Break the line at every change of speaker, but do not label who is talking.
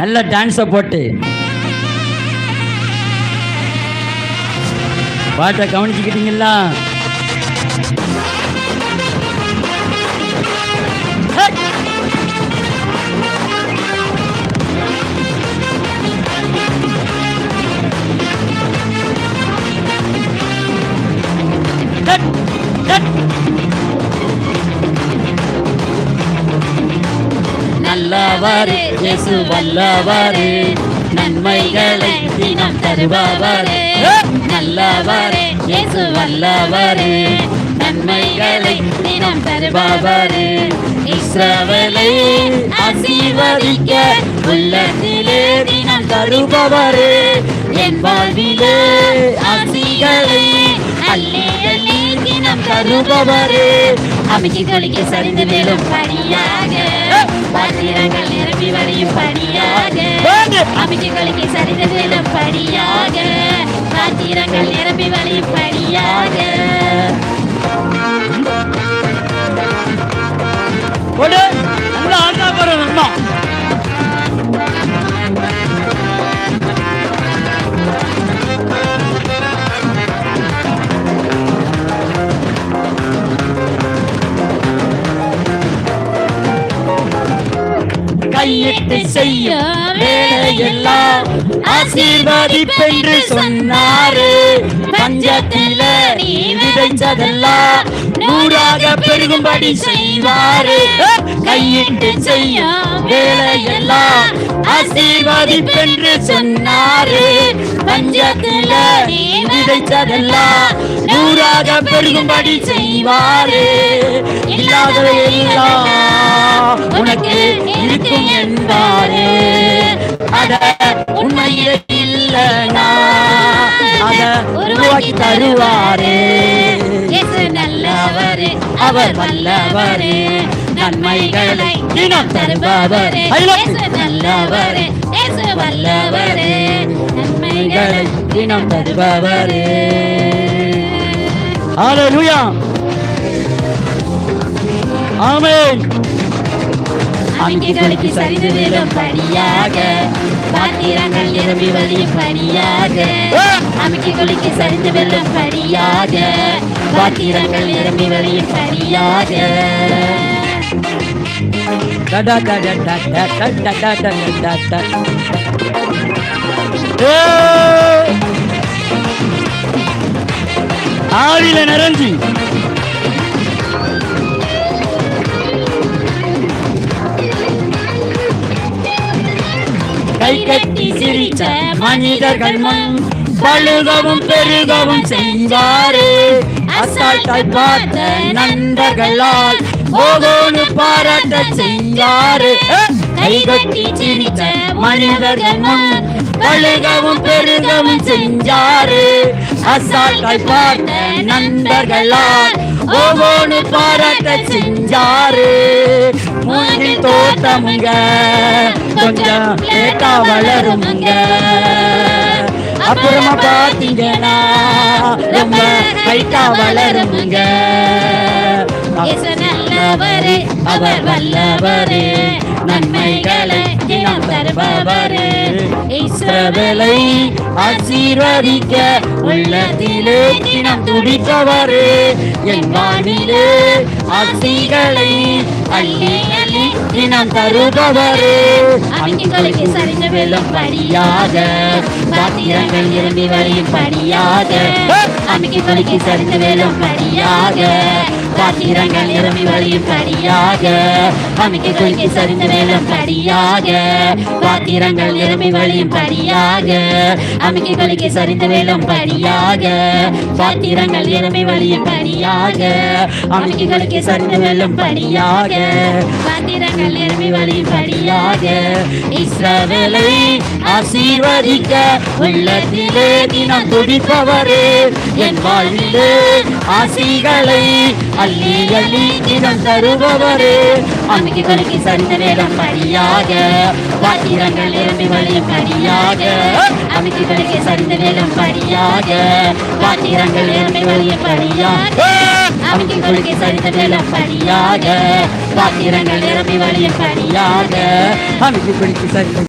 நல்ல டான்ஸை போட்டு பாட்டை கவனிச்சுக்கிட்டீங்களா ஹே! ஹே! நல்லவரே இயேசு வல்லவரே. நன்மைகளை தினம் தருபவரே. நல்லவரே இயேசு வல்லவரே. நன்மைகளை தினம் தருபவரே. இஸ்ரவேலை ஆசீர்வதிக்க உள்ளத்திலே தினம் தருபவரே. என் வாழ்விலே ஆசிகளை அள்ளி அள்ளி தினம் தருபவரே. அமைதிகளுக்கு சரிந்து விழும் படியாக பாத்திரங்கள் நிரம்பி வரையும் படியாக அபிஷேகங்களுக்கு சரிதது என படியாக பாத்திரங்கள் நிரம்பி வரையும் படியாக
ஆடுனா போறோம் நம்ம
கையிட்டு செய்யும் வேலையெல்லாம் ஆசீர்வதிப்பென்று சொன்னாரு. பஞ்சத்தில நீ விதைச்சதெல்லாம் நூறாக பெருகும்படி செய்வாரு. கையிட்டு செய்யும் வேலையெல்லாம் ஆசீர்வதிப்பென்று சொன்னாரு. பஞ்சத்தில நீ விதைச்சதெல்லாம் நூறாக பெருகும்படி செய்வாரு. இல்லாதவை எல்லாம் உனக்கு இருக்கும் என்பாரு. அத உண்மையில இல்லனா அத உருவாக்கி தருவாரு.
நல்லவரே
அவர் வல்லவரே. நன்மைகளை தினம் தருபவரே. நல்லவரே வல்லவரே. நன்மைகளை தினம் தருபவரே.
ஹalleluya ஆமென்.
நம்பிக்கைகளுக்கு சரிந்து விழும் பணியாக பாத்திரங்கள் நிரம்பி வழியும் பணியாக நம்பிக்கைகளுக்கு சரிந்து விழும் பணியாக பாத்திரங்கள் நிரம்பி வழியும்
பணியாக ஆவில நிறைஞ்சி
கட்டி சிரித்த மனிதர்கள் முன் பழுகவும் பெருகவும் செய்வாரு. அசால்ட்டாய் பார்த்த நண்பர்களால் ஓகோனு பாராட்ட செய்வாரு. கை கட்டி சிரித்த மனிதர்கள் முன் பழுகவும் பெருகவும் செஞ்சாரு. அசால்ட்டாய் பார்த்த நண்பர்களால் ஓகோனு பாராட்ட செஞ்சாரு. மூங்கில் தோட்டமுங்க கொஞ்சம் லேட்டா வளருமுங்க அப்புறமா பாத்தீங்கன்னா ரொம்ப ஹைட்டா வளருமுங்க
நல்லவரே அவர் வல்லவரே நன்மைகளை தினம் தருபவரே.
இஸ்ரவேலை ஆசீர்வதிக்க உள்ளத்திலே தினம் துடிப்பவரே என் வானிலே ஆசிகளை அல்லே அல்லே தினம் தருபவரே
அங்கிங்களுக்கு சரிந்த வெள்ளம்
படியாக பாத்திரங்கள் நிரம்பி வரையும் படியாக. அங்கிங்களுக்கு சரிந்த வெள்ளம் படியாக. பாத்திரங்கள் நிரம்பி வழியும் கடியாக. அமைக்கு அமைதிகளுக்கு சரிந்து மேலும் கடியாக. பாத்திரங்கள் நிரம்பி வழியும் படியாக அமைக்கு அமைதிகளுக்கு சரிந்து மேலும் படியாக பாத்திரங்கள் நிரம்பி வழியும் படியாக அமைக்கு அமைதிகளுக்கு சரிந்து மேலும் படியாக
பாத்திரங்கள்
நிரம்பி வழியும் படியாக இஸ்ரவேலை ஆசீர்வதிக்க உள்ளத்திலே தினம் துடிப்பவரே என் வாழ்விலே ஆசிகளை அள்ளி அள்ளி இடம் தருபவரே. அமைக்கு கொலைக்கு சரிந்த வேடம் படியாக. பாத்திரங்கள் நிரம்பி வழியும் படியாக அமைக்கு கொலைக்கு சரிந்த வேடம் படியாக. பாத்திரங்கள் நிரம்பி வழியும் படியாக அமைக்கு கொலைக்கு சரிந்த வேடம் படியாக. பாத்திரங்கள் நிரம்பி வழியும் படியாக
அமைக்கு பிடித்து சரிந்த